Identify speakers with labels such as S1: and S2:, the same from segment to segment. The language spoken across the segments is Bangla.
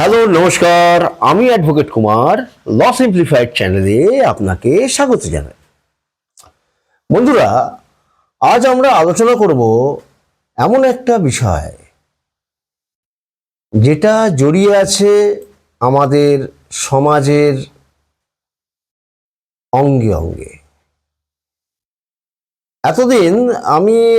S1: হ্যালো, নমস্কার। আমি অ্যাডভোকেট কুমার ল সিম্পলিফাইড চ্যানেলে আপনাকে স্বাগত জানাই। বন্ধুরা, আজ আমরা আলোচনা করব এমন একটা বিষয় যেটা জড়িয়ে আছে আমাদের সমাজের অঙ্গে অঙ্গে। এতদিন আমি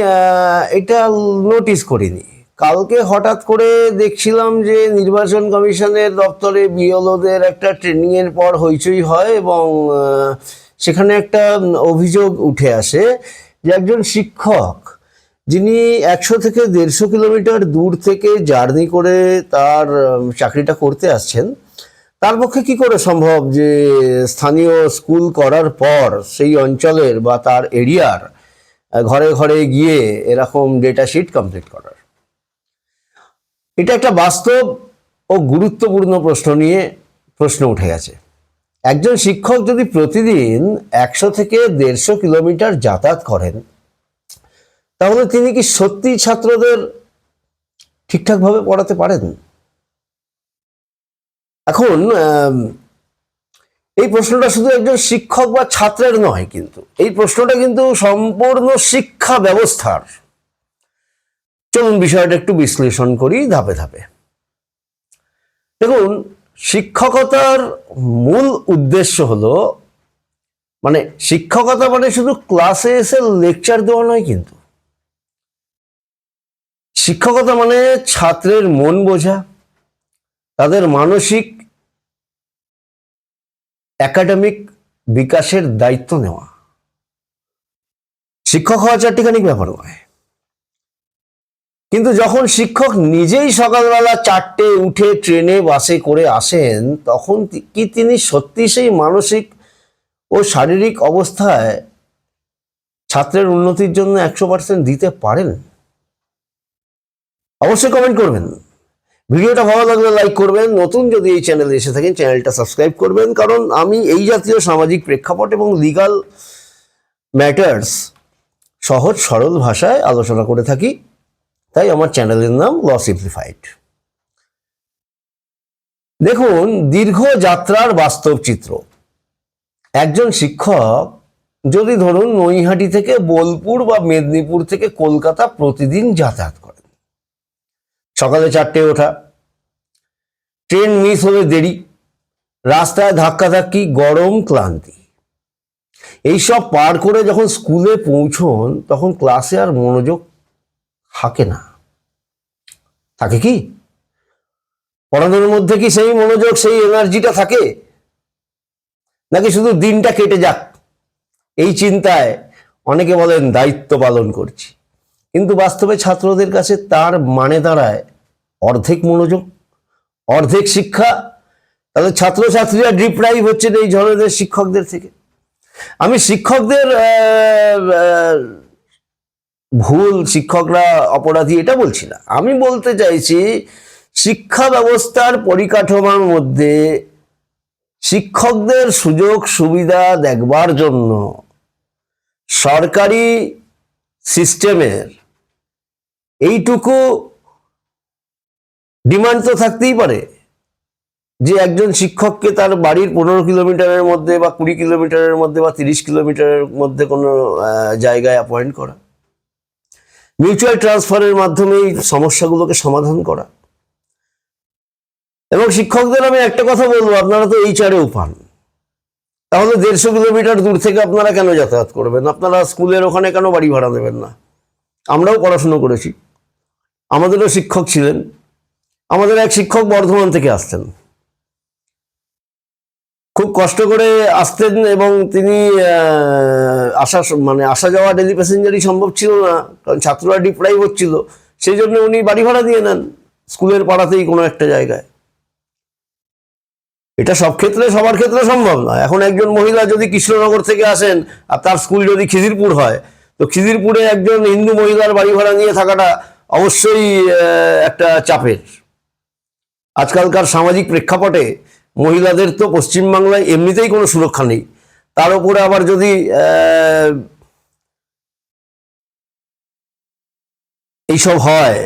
S1: এটা নোটিস করিনি। কালকে হঠাৎ করে দেখছিলাম যে নির্বাচন কমিশনের দপ্তরে বিএলওদের একটা ট্রেনিং এর পর হইচই হয় এবং সেখানে একটা অভিযোগ উঠে আসে যে একজন শিক্ষক যিনি একশো থেকে দেড়শো কিলোমিটার দূর থেকে জার্নি করে তার চাকরিটা করতে আসছেন, তার পক্ষে কি করে সম্ভব যে স্থানীয় স্কুল করার পর সেই অঞ্চলের বা তার এরিয়ার ঘরে ঘরে গিয়ে এরকম ডেটা শিট কমপ্লিট করার? এটা একটা বাস্তব ও গুরুত্বপূর্ণ প্রশ্ন নিয়ে প্রশ্ন উঠে গেছে। একজন শিক্ষক যদি প্রতিদিন একশো থেকে দেড়শো কিলোমিটার যাতায়াত করেন, তাহলে তিনি কি সত্যি ছাত্রদের ঠিকঠাকভাবে পড়াতে পারেন? এখন এই প্রশ্নটা শুধু একজন শিক্ষক বা ছাত্রের নয় কিন্তু, এই প্রশ্নটা কিন্তু সম্পূর্ণ শিক্ষা ব্যবস্থার। চলুন বিষয়টা একটু বিশ্লেষণ করি ধাপে ধাপে। দেখুন, শিক্ষকতার মূল উদ্দেশ্য হলো মানে শিক্ষকতা মানে শুধু ক্লাসে এসে লেকচার দেওয়া নয় কিন্তু। শিক্ষকতা মানে ছাত্রের মন বোঝা, তাদের মানসিক একাডেমিক বিকাশের দায়িত্ব নেওয়া। শিক্ষক হওয়া চারটিখানিক ব্যাপার নয় কিন্তু যখন শিক্ষক নিজেই সকালবেলা চারটে উঠে ট্রেনে বাসে করে আসেন, তখন কি তিনি সত্যি সেই মানসিক ও শারীরিক অবস্থায় ছাত্রের উন্নতির জন্য একশো পার্সেন্ট দিতে পারেন? অবশ্যই কমেন্ট করবেন। ভিডিওটা ভালো লাগলে লাইক করবেন। নতুন যদি এই চ্যানেলে এসে থাকেন চ্যানেলটা সাবস্ক্রাইব করবেন। কারণ আমি এই জাতীয় সামাজিক প্রেক্ষাপট এবং লিগাল ম্যাটার্স সহজ সরল ভাষায় আলোচনা করে থাকি। তাই আমার চ্যানেলের নাম ল সিম্পলিফাইড দেখুন, দীর্ঘ যাত্রার বাস্তব চিত্র। একজন শিক্ষক, যদি ধরুন নৈহাটি থেকে বোলপুর বা মেদিনীপুর থেকে কলকাতা প্রতিদিন যাতায়াত করেন। সকালে চারটে ওঠা, ট্রেন মিস হলে দেরি, রাস্তায় ধাক্কাধাক্কি, গরম ক্লান্তি। এইসব পার করে যখন স্কুলে পৌঁছন, তখন ক্লাসে আর মনোযোগ থাকে না। থাকে কি? পড়ানোর মধ্যে কি সেই মনোযোগ, সেই এনার্জিটা থাকে? নাকি শুধু দিনটা কেটে যাক? এই চিন্তায় অনেকে বলেন, দায়িত্ব পালন করছি। কিন্তু বাস্তবে ছাত্রদের কাছে তার মানে দাঁড়ায় অর্ধেক মনোযোগ, অর্ধেক শিক্ষা। তাহলে ছাত্রছাত্রীরা ডিপ্রাইভ হচ্ছেন এই ধরনের শিক্ষকদের থেকে। আমি শিক্ষকদের ভুল শিক্ষকরা অপরাধী, এটা বলছি না। আমি বলতে চাইছি, শিক্ষা ব্যবস্থার পরিকাঠামোর মধ্যে শিক্ষকদের সুযোগ সুবিধা দেখবার জন্য সরকারি সিস্টেমের এইটুকু ডিমান্ড তো থাকতেই পারে যে একজন শিক্ষককে তার বাড়ির পনেরো কিলোমিটারের মধ্যে বা কুড়ি কিলোমিটারের মধ্যে বা তিরিশ কিলোমিটারের মধ্যে কোনো জায়গায় অ্যাপয়েন্ট করা। মিউচুয়াল ট্রান্সফারের মাধ্যমে এই সমস্যাগুলোকে সমাধান করা। এবং শিক্ষকদের আমি একটা কথা বলব, আপনারা তো এই চারেও পান। তাহলে দেড়শো কিলোমিটার দূর থেকে আপনারা কেন যাতায়াত করবেন? আপনারা স্কুলের ওখানে কেন বাড়ি ভাড়া দেবেন না? আমরাও পড়াশুনো করেছি। আমাদেরও শিক্ষক ছিলেন। আমাদের এক শিক্ষক বর্ধমান থেকে আসতেন। খুব কষ্ট করে আসতেন এবং তিনি আসা মানে আসা যাওয়া ডেলি প্যাসেঞ্জারই সম্ভব ছিল না, কারণ ছাত্ররা ডিপ্রাইভ হচ্ছিল। সেই জন্য উনি বাড়ি ভাড়া দিয়ে নেন, স্কুলের পাড়াতেই কোনো একটা জায়গায়। এটা সব ক্ষেত্রে, সবার ক্ষেত্রে সম্ভব নয় এখন একজন মহিলা যদি কৃষ্ণনগর থেকে আসেন, আর তার স্কুল যদি খিদিরপুর হয়, তো খিদিরপুরে একজন হিন্দু মহিলার বাড়ি ভাড়া নিয়ে থাকাটা অবশ্যই একটা চাপের। আজকালকার সামাজিক প্রেক্ষাপটে মহিলাদের তো পশ্চিমবাংলায় এমনিতেই কোনো সুরক্ষা নেই। তার উপরে আবার যদি এইসব হয়,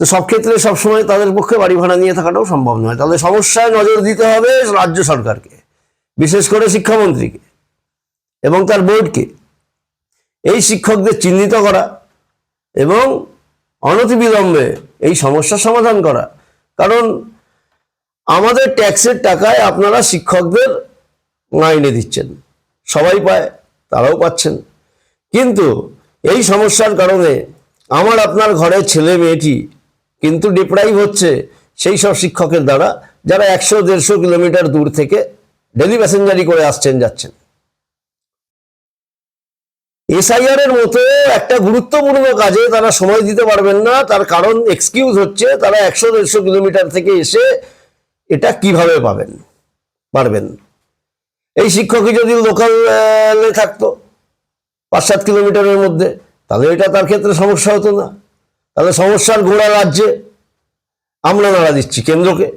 S1: তো সব ক্ষেত্রে সবসময় তাদের পক্ষে বাড়ি ভাড়া নিয়ে থাকাটাও সম্ভব নয়। তাহলে সমস্যায় নজর দিতে হবে রাজ্য সরকারকে, বিশেষ করে শিক্ষামন্ত্রীকে এবং তার বোর্ডকে। এই শিক্ষকদের চিহ্নিত করা এবং অনতিবিলম্বে এই সমস্যার সমাধান করা। কারণ আমাদের ট্যাক্সের টাকায় আপনারা শিক্ষকদের মাইনে দিচ্ছেন। সবাই পায়, তারাও পাচ্ছেন। কিন্তু এই সমস্যার কারণে আমার আপনার ঘরের ছেলে মেয়েটি কিন্তু ডিপ্রাইভ হচ্ছে সেই সব শিক্ষকের দ্বারা, যারা একশো, দেড়শো কিলোমিটার দূর থেকে ডেলি প্যাসেঞ্জারি করে আসছেন, যাচ্ছেন। এসআইআর এর মতো একটা গুরুত্বপূর্ণ কাজে তারা সময় দিতে পারবেন না, তার কারণ এক্সকিউজ হচ্ছে তারা একশো, দেড়শো কিলোমিটার থেকে এসে এটা কীভাবে পাবেন? পারবেন। এই শিক্ষকই যদি লোকালে থাকতো পাঁচ সাত কিলোমিটারের মধ্যে, তাহলে এটা তার ক্ষেত্রে সমস্যা হতো না। তাহলে সমস্যার গোড়া রাজ্যে আমরা নাড়া দিচ্ছি কেন্দ্রকে।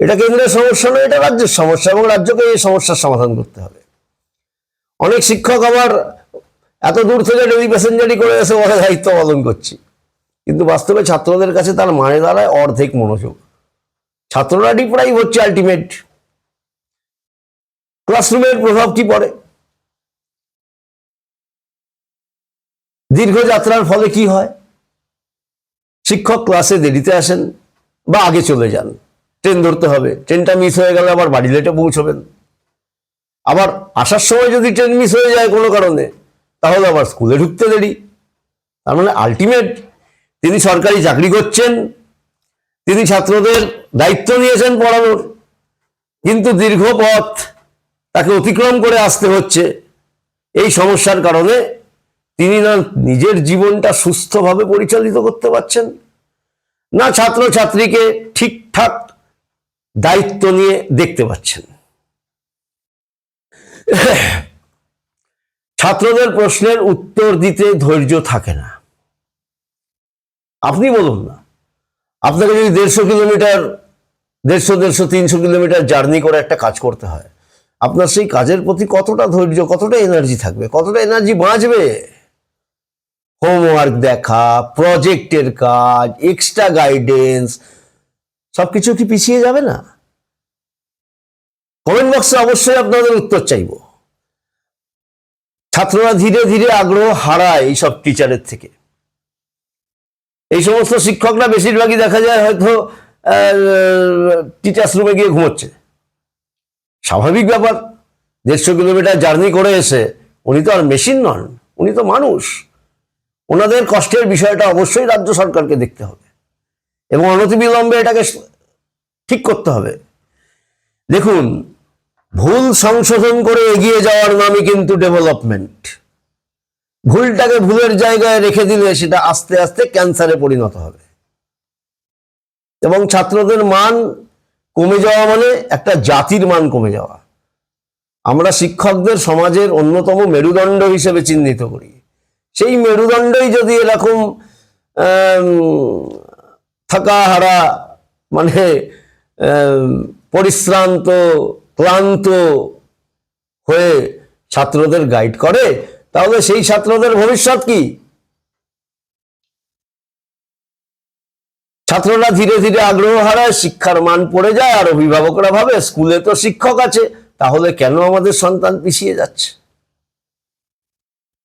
S1: এটা কেন্দ্রের সমস্যা নয়, এটা রাজ্যের সমস্যা এবং রাজ্যকে এই সমস্যার সমাধান করতে হবে। অনেক শিক্ষক আবার এত দূর থেকে ডেলি প্যাসেঞ্জারি করে এসে ওরা দায়িত্ব পালন করছি। কিন্তু বাস্তবে ছাত্রদের কাছে তার মানে দাঁড়ায় অর্ধেক মনোযোগ। ছাত্ররা ডিপ্রাইভ হচ্ছে আলটিমেট ক্লাসরুমের প্রভাব কি পড়ে? দীর্ঘ যাত্রার ফলে কি হয়? শিক্ষক ক্লাসে দেরিতে আসেন বা আগে চলে যান। ট্রেন ধরতে হবে। ট্রেনটা মিস হয়ে গেলে আবার বাড়ি লেটে পৌঁছবেন। আবার আসার সময় যদি ট্রেন মিস হয়ে যায় কোনো কারণে, তাহলে আবার স্কুলে ঢুকতে দেরি। তার মানে আলটিমেট তিনি সরকারি চাকরি করছেন, তিনি ছাত্রদের দায়িত্ব নিয়েছেন পড়ানোর কিন্তু দীর্ঘ পথ তাকে অতিক্রম করে আসতে হচ্ছে। এই সমস্যার কারণে তিনি না নিজের জীবনটা সুস্থভাবে পরিচালিত করতে পারছেন। না ছাত্র ছাত্রীকে ঠিকঠাক দায়িত্ব নিয়ে দেখতে পাচ্ছেন। ছাত্রদের প্রশ্নের উত্তর দিতে ধৈর্য থাকে না। আপনি বলুন না। আপনাকে যদি দেড়শো কিলোমিটার দেড়শো দেড়শো, তিনশো কিলোমিটার জার্নি করে একটা কাজ করতে হয়। আপনার সেই কাজের প্রতি কতটা ধৈর্য, কতটা এনার্জি থাকবে, কতটা এনার্জি বাঁচবে? হোমওয়ার্ক দেখা প্রজেক্টের কাজ এক্সট্রা গাইডেন্স সবকিছু কি পিছিয়ে যাবে না? কমেন্ট বক্সে অবশ্যই আপনাদের উত্তর চাইব। ছাত্ররা ধীরে ধীরে আগ্রহ হারায় এইসব টিচারের থেকে। এই সমস্ত শিক্ষকরা বেশিরভাগই দেখা যায় হয়তো টিচার্স রুমে গিয়ে ঘুমোচ্ছে। স্বাভাবিক ব্যাপার। দেড়শো কিলোমিটার জার্নি করে এসে উনি তো আর মেশিন নন, উনি তো মানুষ। ওনাদের কষ্টের বিষয়টা অবশ্যই রাজ্য সরকারকে দেখতে হবে। এবং অনতিবিলম্বে এটাকে ঠিক করতে হবে। দেখুন, ভুল সংশোধন করে এগিয়ে যাওয়ার নামই কিন্তু ডেভেলপমেন্ট ভুলটাকে ভুলের জায়গায় রেখে দিলে সেটা আস্তে আস্তে ক্যান্সারে পরিণত হবে। এবং ছাত্রদের মান কমে যাওয়া মানে একটা জাতির মান কমে যাওয়া। আমরা শিক্ষকদের সমাজের অন্যতম মেরুদণ্ড হিসেবে চিহ্নিত করি। সেই মেরুদণ্ডই যদি এরকম থাকা হারা মানে পরিশ্রান্ত, ক্লান্ত হয়ে ছাত্রদের গাইড করে, তাহলে সেই ছাত্রদের ভবিষ্যৎ কি? ছাত্ররা ধীরে ধীরে আগ্রহ হারায়, শিক্ষার মান পড়ে যায়, আর অভিভাবকরা ভাবে স্কুলে তো শিক্ষক আছে, তাহলে কেন আমাদের সন্তান পিছিয়ে যাচ্ছে?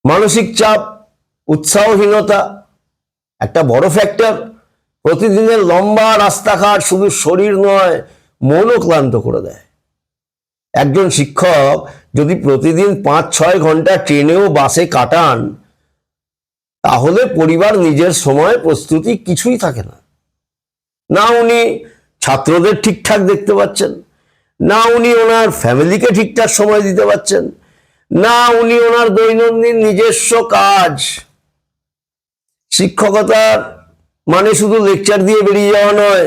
S1: মানসিক চাপ, উৎসাহহীনতা, একটা বড় ফ্যাক্টর প্রতিদিনের লম্বা রাস্তাঘাট শুধু শরীর নয়, মনও ক্লান্ত করে দেয়। একজন শিক্ষক যদি প্রতিদিন পাঁচ, ছয় ঘণ্টা ট্রেনেও বাসে কাটান, তাহলে পরিবার নিজের সময় প্রস্তুতি কিছুই থাকে না। না উনি ছাত্রদের ঠিকঠাক দেখতে পাচ্ছেন, না উনি ওনার ফ্যামিলিকে ঠিকঠাক সময় দিতে পারছেন না উনি ওনার দৈনন্দিন নিজস্ব কাজ। শিক্ষকতার মানে শুধু লেকচার দিয়ে বেরিয়ে যাওয়া নয়,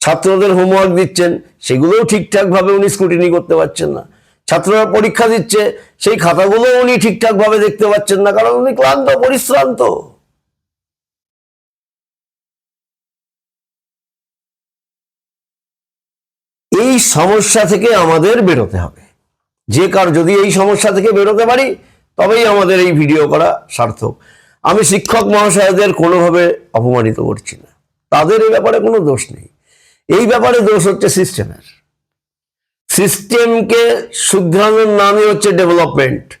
S1: ছাত্রদের হোমওয়ার্ক দিচ্ছেন, সেগুলোও ঠিকঠাকভাবে উনি স্কুটিনি করতে পারছেন না। ছাত্ররা পরীক্ষা দিচ্ছে, সেই খাতাগুলো উনি ঠিকঠাকভাবে দেখতে পাচ্ছেন না, কারণ উনি ক্লান্ত, পরিশ্রান্ত এই সমস্যা থেকে আমাদের বেরোতে হবে। যে কার যদি এই সমস্যা থেকে বেরোতে পারি, তবেই আমাদের এই ভিডিও করা সার্থক। আমি শিক্ষক মহাশয়দের কোনোভাবে অপমানিত করছি না। তাদের এই ব্যাপারে কোনো দোষ নেই। এই ব্যাপারে দোষ হচ্ছে সিস্টেমের। সিস্টেমকে শুধরানোর নামই হচ্ছে ডেভেলপমেন্ট।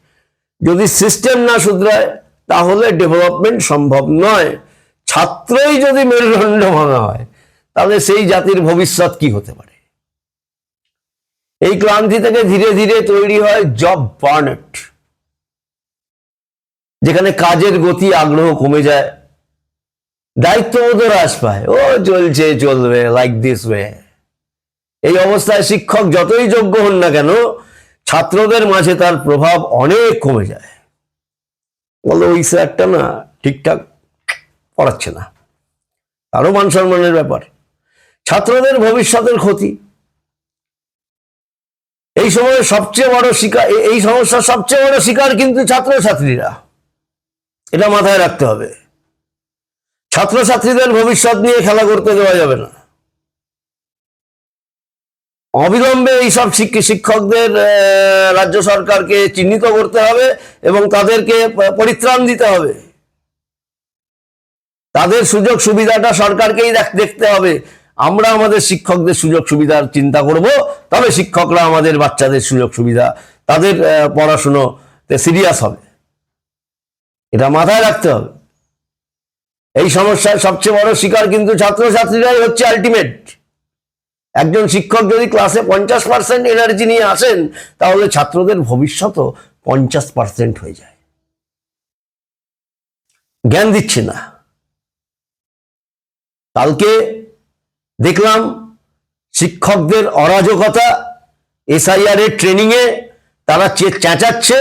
S1: যদি সিস্টেম না শুধরায়, তাহলে ডেভেলপমেন্ট সম্ভব নয়। ছাত্রই যদি মেরুদণ্ড ভাঙা হয়, তাহলে সেই জাতির ভবিষ্যৎ কি হতে পারে? এই ক্লান্তি থেকে ধীরে ধীরে তৈরি হয় জব বার্নেট, যেখানে কাজের গতি আগ্রহ কমে যায়, দায়িত্ববোধ হ্রাস পায়। ও, চলছে, চলবে লাইক দিস ওয়ে এই অবস্থায় শিক্ষক যতই যোগ্য হন না কেন, ছাত্রদের মাঝে তার প্রভাব অনেক কমে যায়। বলো, ওই স্যারটা না ঠিকঠাক পড়াচ্ছে না। আরও মান সম্মানের ব্যাপার। ছাত্রদের ভবিষ্যতের ক্ষতি। এই সময় সবচেয়ে বড় শিকার এই সমস্যার সবচেয়ে বড় শিকার কিন্তু ছাত্রছাত্রীরা। এটা মাথায় রাখতে হবে। ছাত্রছাত্রীদের ভবিষ্যৎ নিয়ে খেলা করতে দেওয়া যাবে না। অবিলম্বে এইসব শিক্ষি- শিক্ষকদের রাজ্য সরকারকে চিহ্নিত করতে হবে এবং তাদেরকে পরিত্রাণ দিতে হবে। তাদের সুযোগ সুবিধাটা সরকারকেই দেখ- দেখতে হবে। আমরা আমাদের শিক্ষকদের সুযোগ সুবিধার চিন্তা করব, তবে শিক্ষকরা আমাদের বাচ্চাদের সুযোগ সুবিধা, তাদের পড়াশুনোতে সিরিয়াস হবে। এটা মাথায় রাখতে হবে। এই সমস্যার সবচেয়ে বড় শিকার কিন্তু ছাত্রছাত্রীরাই হচ্ছে আলটিমেট একজন শিক্ষক যদি ক্লাসে পঞ্চাশ পার্সেন্ট এনার্জি নিয়ে আসেন, তাহলে ছাত্রদের ভবিষ্যৎও পঞ্চাশ পার্সেন্ট হয়ে যায়। জ্ঞান দিচ্ছে না। কালকে দেখলাম শিক্ষকদের অরাজকতা এসআইআর এর ট্রেনিং এ তারা চেঁচাচ্ছে,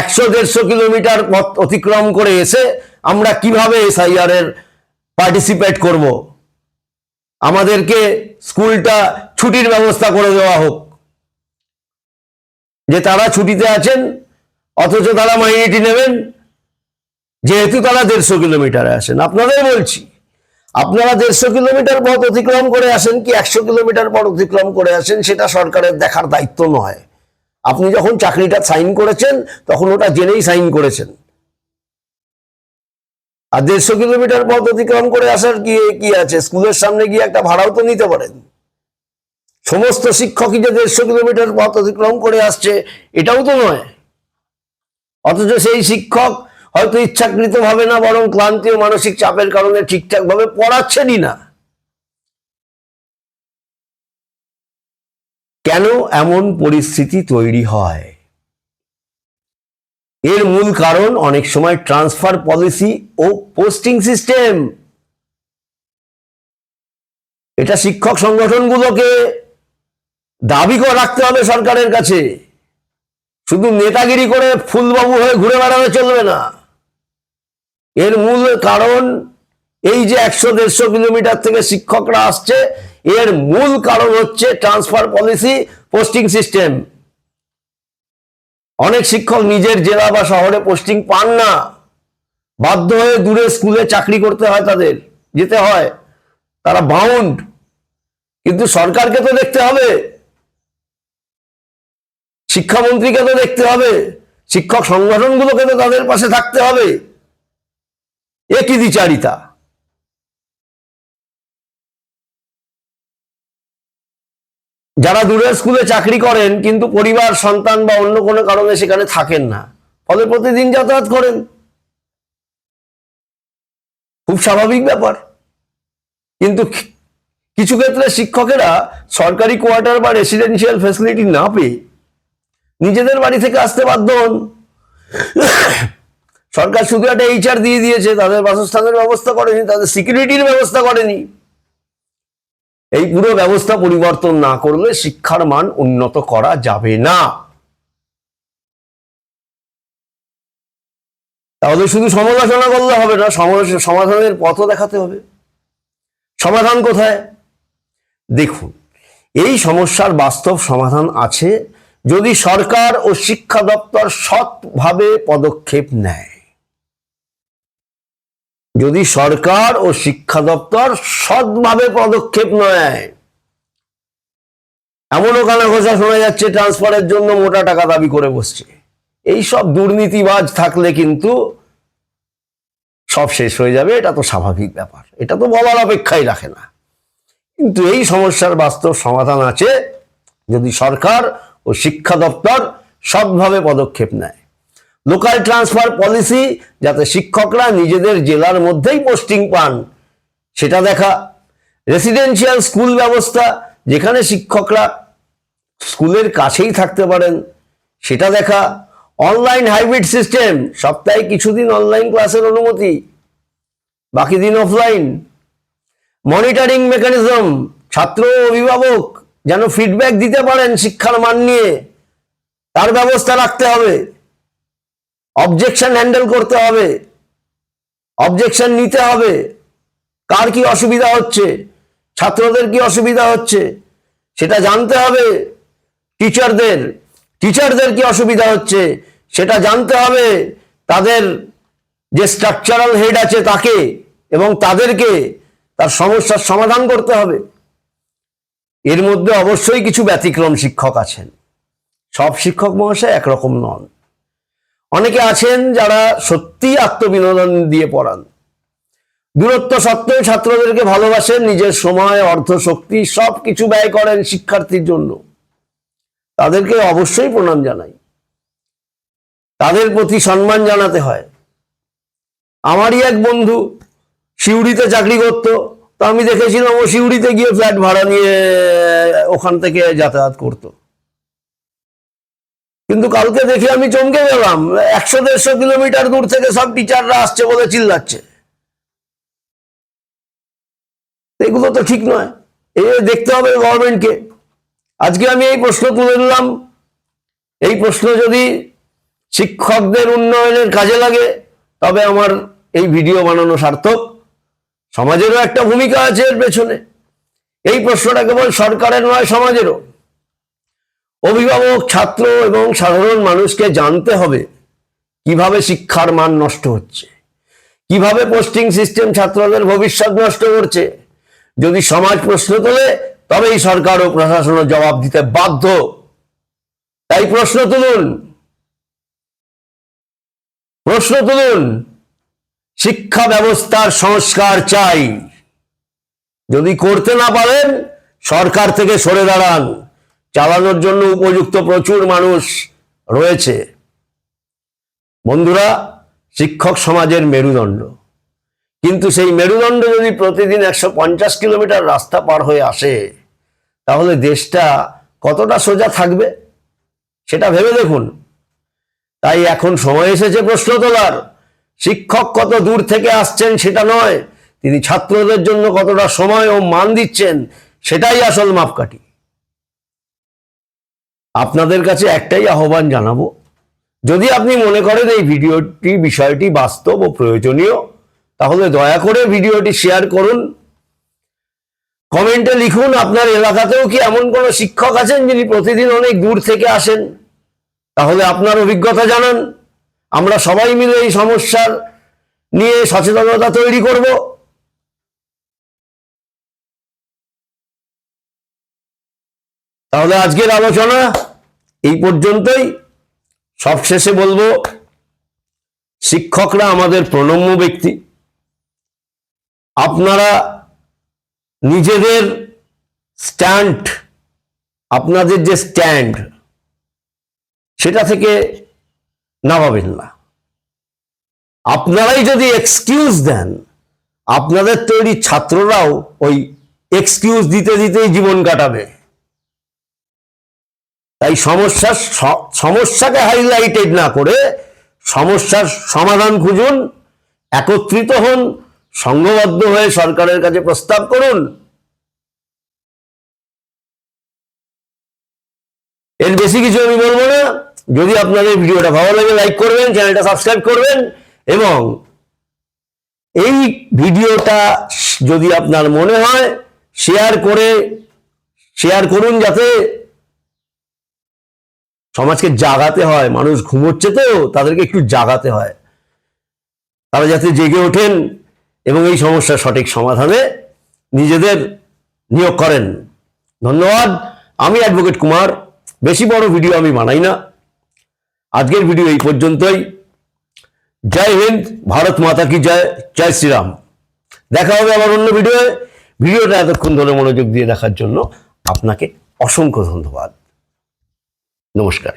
S1: একশো দেড়শো কিলোমিটার পথ অতিক্রম করে এসে আমরা কীভাবে এসআইআর এর পার্টিসিপেট করব? আমাদেরকে স্কুলটা ছুটির ব্যবস্থা করে দেওয়া হোক। যে তারা ছুটিতে আছেন, অথচ তারা মাইনেটি নেবেন, যেহেতু তারা দেড়শো কিলোমিটারে আসেন আপনাদের বলছি। আপনারা দেড়শো কিলোমিটার পথ অতিক্রম করে আসেন কি একশো কিলোমিটার পথ অতিক্রম করে আসেন সেটা সরকারের দেখার দায়িত্ব নয়। আপনি যখন চাকরিটা সাইন করেছেন, তখন ওটা জেনেই সাইন করেছেন। আর দেড়শো কিলোমিটার পথ অতিক্রম করে আসার কি কি আছে? স্কুলের সামনে গিয়ে একটা ভাড়াও তো নিতে পারেন। সমস্ত শিক্ষকই যে দেড়শো কিলোমিটার পথ অতিক্রম করে আসছে, এটাও তো নয়। অথচ সেই শিক্ষক হয়তো ইচ্ছাকৃত ভাবে না, বরং ক্লান্তি ও মানসিক চাপের কারণে ঠিকঠাক ভাবে পড়াচ্ছেনই না। কেন এমন পরিস্থিতি তৈরি হয়? এর মূল কারণ অনেক সময় ট্রান্সফার পলিসি ও পোস্টিং সিস্টেম। এটা শিক্ষক সংগঠনগুলোকে দাবি করে রাখতে হবে সরকারের কাছে। শুধু নেতাগিরি করে ফুলবাবু হয়ে ঘুরে বেড়ানো চলবে না। এর মূল কারণ এই যে একশো দেড়শো কিলোমিটার থেকে শিক্ষকরা আসছে, এর মূল কারণ হচ্ছে ট্রান্সফার পলিসি পোস্টিং সিস্টেম অনেক শিক্ষক নিজের জেলা বা শহরে পোস্টিং পান না। বাধ্য হয়ে দূরে স্কুলে চাকরি করতে হয় তাদের, যেতে হয়। তারা বাউন্ড কিন্তু সরকারকে তো দেখতে হবে। শিক্ষামন্ত্রীকে তো দেখতে হবে। শিক্ষক সংগঠনগুলোকে তো তাদের পাশে থাকতে হবে। এ কি দ্বিচারিতা? যারা দূরের স্কুলে চাকরি করেন, কিন্তু পরিবার, সন্তান বা অন্য কোনো কারণে সেখানে থাকেন না, ফলে প্রতিদিন যাতায়াত করেন। খুব স্বাভাবিক ব্যাপার। কিন্তু কিছু ক্ষেত্রে শিক্ষকেরা সরকারি কোয়ার্টার বা রেসিডেন্সিয়াল ফ্যাসিলিটি না পেয়ে নিজেদের বাড়ি থেকে আসতে বাধ্য হন। সরকার শুধু একটা এইচআর দিয়ে দিয়েছে, তাদের বাসস্থানের ব্যবস্থা করেনি, তাদের সিকিউরিটির ব্যবস্থা করেনি। এই পুরো ব্যবস্থা পরিবর্তন না করলে শিক্ষার মান উন্নত করা যাবে না। তাহলে শুধু সমালোচনা করলে হবে না সমাধানের পথও দেখাতে হবে। সমাধান কোথায়? দেখুন, এই সমস্যার বাস্তব সমাধান আছে যদি সরকার ও শিক্ষা দপ্তর সৎভাবে পদক্ষেপ নেয়। যদি সরকার ও শিক্ষা দপ্তর সৎভাবে পদক্ষেপ নেয়, এমনও কানা ঘোষা শোনা যাচ্ছে, ট্রান্সফারের জন্য মোটা টাকা দাবি করে বসছে। এই সব দুর্নীতিবাজ থাকলে কিন্তু সব শেষ হয়ে যাবে, এটা তো স্বাভাবিক ব্যাপার। এটা তো বলার অপেক্ষাই রাখে না। কিন্তু এই সমস্যার বাস্তব সমাধান আছে, যদি সরকার ও শিক্ষা দপ্তর সৎভাবে পদক্ষেপ নেয়। লোকাল ট্রান্সফার পলিসি যাতে শিক্ষকরা নিজেদের জেলার মধ্যেই পোস্টিং পান, সেটা দেখা। রেসিডেন্সিয়াল স্কুল ব্যবস্থা, যেখানে শিক্ষকরা স্কুলের কাছেই থাকতে পারেন, সেটা দেখা। অনলাইন হাইব্রিড সিস্টেম, সপ্তাহে কিছুদিন অনলাইন ক্লাসের অনুমতি, বাকি দিন অফলাইন। মনিটরিং মেকানিজম, ছাত্র অভিভাবক যেন ফিডব্যাক দিতে পারেন শিক্ষার মান নিয়ে, তার ব্যবস্থা রাখতে হবে। অবজেকশন হ্যান্ডেল করতে হবে। অবজেকশন নিতে হবে। কার কি অসুবিধা হচ্ছে? ছাত্রদের কি অসুবিধা হচ্ছে? সেটা জানতে হবে। টিচারদের টিচারদের কি অসুবিধা হচ্ছে? সেটা জানতে হবে। তাদের যে স্ট্রাকচারাল হেড আছে তাকে এবং তাদেরকে তার সমস্যার সমাধান করতে হবে। এর মধ্যে অবশ্যই কিছু ব্যতিক্রম শিক্ষক আছেন। সব শিক্ষক মহাশয় একরকম নন। অনেকে আছেন যারা সত্যি আত্মবিনোদন দিয়ে পড়ান। দূরত্ব সত্ত্বেও ছাত্রদেরকে ভালোবাসেন, নিজের সময়, অর্থ, শক্তি সব কিছু ব্যয় করেন শিক্ষার্থীর জন্য। তাদেরকে অবশ্যই প্রণাম জানাই। তাদের প্রতি সম্মান জানাতে হয়। আমারই এক বন্ধু সিউড়িতে চাকরি করতো, তো আমি দেখেছিলাম ও সিউড়িতে গিয়ে ফ্ল্যাট ভাড়া নিয়ে ওখান থেকে যাতায়াত করতো। কিন্তু কালকে দেখে আমি চমকে গেলাম। একশো, দেড়শো কিলোমিটার দূর থেকে সব টিচাররা আসছে বলে চিল্লাচ্ছে। এগুলো তো ঠিক নয়। এ দেখতে হবে গভর্নমেন্টকে আজকে আমি এই প্রশ্ন তুলে দিলাম এই প্রশ্ন যদি শিক্ষকদের উন্নয়নের কাজে লাগে, তবে আমার এই ভিডিও বানানো সার্থক। সমাজেরও একটা ভূমিকা আছে এর পেছনে। এই প্রশ্নটা কেবল সরকারের নয়, সমাজেরও। অভিভাবক, ছাত্র এবং সাধারণ মানুষকে জানতে হবে কীভাবে শিক্ষার মান নষ্ট হচ্ছে, কীভাবে পোস্টিং সিস্টেম ছাত্রদের ভবিষ্যৎ নষ্ট করছে। যদি সমাজ প্রশ্ন তোলে, তবেই সরকার ও প্রশাসনও জবাব দিতে বাধ্য। তাই প্রশ্ন তুলুন। প্রশ্ন তুলুন, শিক্ষা ব্যবস্থার সংস্কার চাই। যদি করতে না পারেন, সরকার থেকে সরে দাঁড়ান। চালানোর জন্য উপযুক্ত প্রচুর মানুষ রয়েছে। বন্ধুরা, শিক্ষক সমাজের মেরুদণ্ড। কিন্তু সেই মেরুদণ্ড যদি প্রতিদিন একশো পঞ্চাশ কিলোমিটার রাস্তা পার হয়ে আসে, তাহলে দেশটা কতটা সোজা থাকবে? সেটা ভেবে দেখুন। তাই এখন সময় এসেছে প্রশ্ন তোলার। শিক্ষক কত দূর থেকে আসছেন সেটা নয়, তিনি ছাত্রদের জন্য কতটা সময় ও মান দিচ্ছেন, সেটাই আসল মাপকাঠি। আপনাদের কাছে একটাই আহ্বান জানাব, যদি আপনি মনে করেন এই ভিডিওটি, বিষয়টি বাস্তব ও প্রয়োজনীয়, তাহলে দয়া করে ভিডিওটি শেয়ার করুন। কমেন্টে লিখুন, আপনার এলাকাতেও কি এমন কোনো শিক্ষক আছেন যিনি প্রতিদিন অনেক দূর থেকে আসেন? তাহলে আপনার অভিজ্ঞতা জানান। আমরা সবাই মিলে এই সমস্যার নিয়ে সচেতনতা তৈরি করব। তাহলে আজকের আলোচনা এই পর্যন্তই। সবশেষে বলব, শিক্ষকরা আমাদের প্রণম্য ব্যক্তি। আপনারা নিজেদের স্ট্যান্ড, আপনাদের যে স্ট্যান্ড, সেটা থেকে না নামাবেন না। আপনারাই যদি এক্সকিউজ দেন, আপনাদের তৈরি ছাত্ররাও ওই এক্সকিউজ দিতে দিতেই জীবন কাটাবে। তাই সমস্যার সমস্যাকে হাইলাইটেড না করে সমস্যার সমাধান খুঁজুন, একত্রিত হন সংঘবদ্ধ হয়ে সরকারের কাছে প্রস্তাব করুন। এর বেশি কিছু আমি বলব না। যদি আপনাদের ভিডিওটা ভালো লাগে লাইক করবেন, চ্যানেলটা সাবস্ক্রাইব করবেন এবং এই ভিডিওটা যদি আপনার মনে হয় শেয়ার করে শেয়ার করুন যাতে সমাজকে জাগাতে হয়, মানুষ ঘুমোচ্ছে তো, তাদেরকে একটু জাগাতে হয়। তারা যাতে জেগে ওঠেন এবং এই সমস্যার সঠিক সমাধানে নিজেদের নিয়োগ করেন। ধন্যবাদ। আমি অ্যাডভোকেট কুমার। বেশি বড় ভিডিও আমি বানাই না। আজকের ভিডিও এই পর্যন্তই। জয় হিন্দ, ভারত মাতা কি জয়? জয় শ্রীরাম। দেখা হবে আবার অন্য ভিডিওয়ে ভিডিওটা এতক্ষণ ধরে মনোযোগ দিয়ে দেখার জন্য আপনাকে অসংখ্য ধন্যবাদ। নমস্কার।